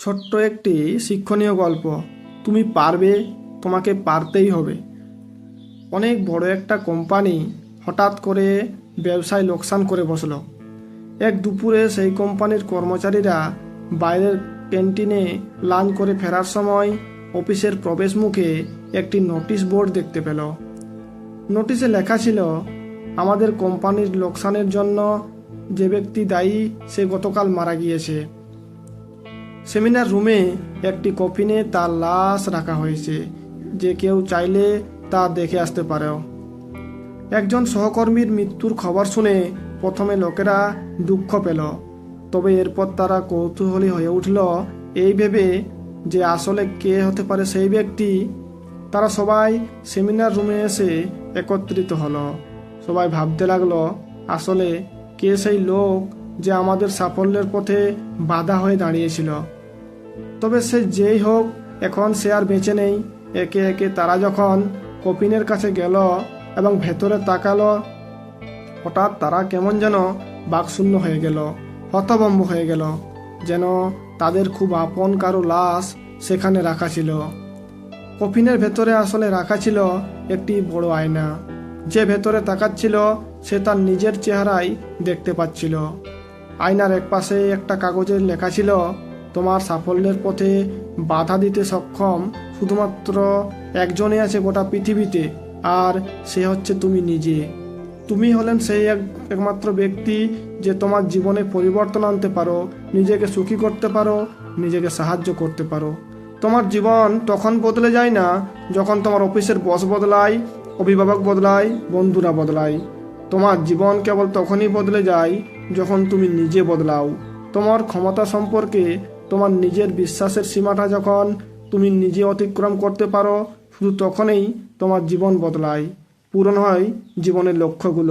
ছোট্ট একটি শিক্ষণীয় গল্প। তুমি পারবে, তোমাকে পারতেই হবে। অনেক বড় একটা কোম্পানি হঠাৎ করে ব্যবসায় লোকসান করে বসল। এক দুপুরে সেই কোম্পানির কর্মচারীরা বাইরের ক্যান্টিনে লাঞ্চ করে ফেরার সময় অফিসের প্রবেশ মুখে একটি নোটিশ বোর্ড দেখতে পেল। নোটিশে লেখা ছিল, আমাদের কোম্পানির লোকসানের জন্য যে ব্যক্তি দায়ী, সে গতকাল মারা গিয়েছে। সেমিনার রুমে একটি কফিনে তার লাশ রাখা হয়েছে, যে কেউ চাইলে তা দেখে আসতে পারেও। একজন সহকর্মীর মৃত্যুর খবর শুনে প্রথমে লোকেরা দুঃখ পেল, তবে এরপর তারা কৌতূহলী হয়ে উঠল, এই ভেবে যে আসলে কে হতে পারে সেই ব্যক্তি? তারা সবাই সেমিনার রুমে এসে একত্রিত হলো। সবাই ভাবতে লাগল, আসলে কে সেই লোক যে আমাদের সাফল্যের পথে বাধা হয়ে দাঁড়িয়েছিল? তবে সে যেই হোক, এখন সে আর বেঁচে নেই। একে একে তারা যখন কপিনের কাছে গেল এবং ভেতরে তাকালো, হঠাৎ তারা কেমন যেন বাকশূন্য হয়ে গেল, হতভম্ব হয়ে গেল, যেন তাদের খুব আপন কারও লাশ সেখানে রাখা ছিল। কফিনের ভেতরে আসলে রাখা ছিল একটি বড় আয়না। যে ভেতরে তাকাচ্ছিল, সে তার নিজের চেহারাই দেখতে পাচ্ছিল। আয়নার একপাশে একটা কাগজের লেখা ছিল তোমার সাফল্যের পথে বাধা দিতে সক্ষম। শুধুমাত্র একজনই আছে গোটা পৃথিবীতে, আর সে হচ্ছে তুমি নিজে। তুমি হলেন সেই এক, একমাত্র ব্যক্তি যে তোমার জীবনে পরিবর্তন আনতে পারো, নিজেকে সুখী করতে পারো, নিজেকে সাহায্য করতে পারো। তোমার জীবন তখন বদলে যায় না যখন তোমার অফিসের বস বদলায়, অভিভাবক বদলায়, বন্ধুরা বদলায়। তোমার জীবন কেবল তখনই বদলে যায় যখন তুমি নিজে বদলাও। তোমার ক্ষমতা সম্পর্কে তোমার নিজের বিশ্বাসের সীমাটা যখন তুমি নিজে অতিক্রম করতে পারো, শুধু তখনই তোমার জীবন বদলায়। পূরণ হয় জীবনের লক্ষ্যগুলো।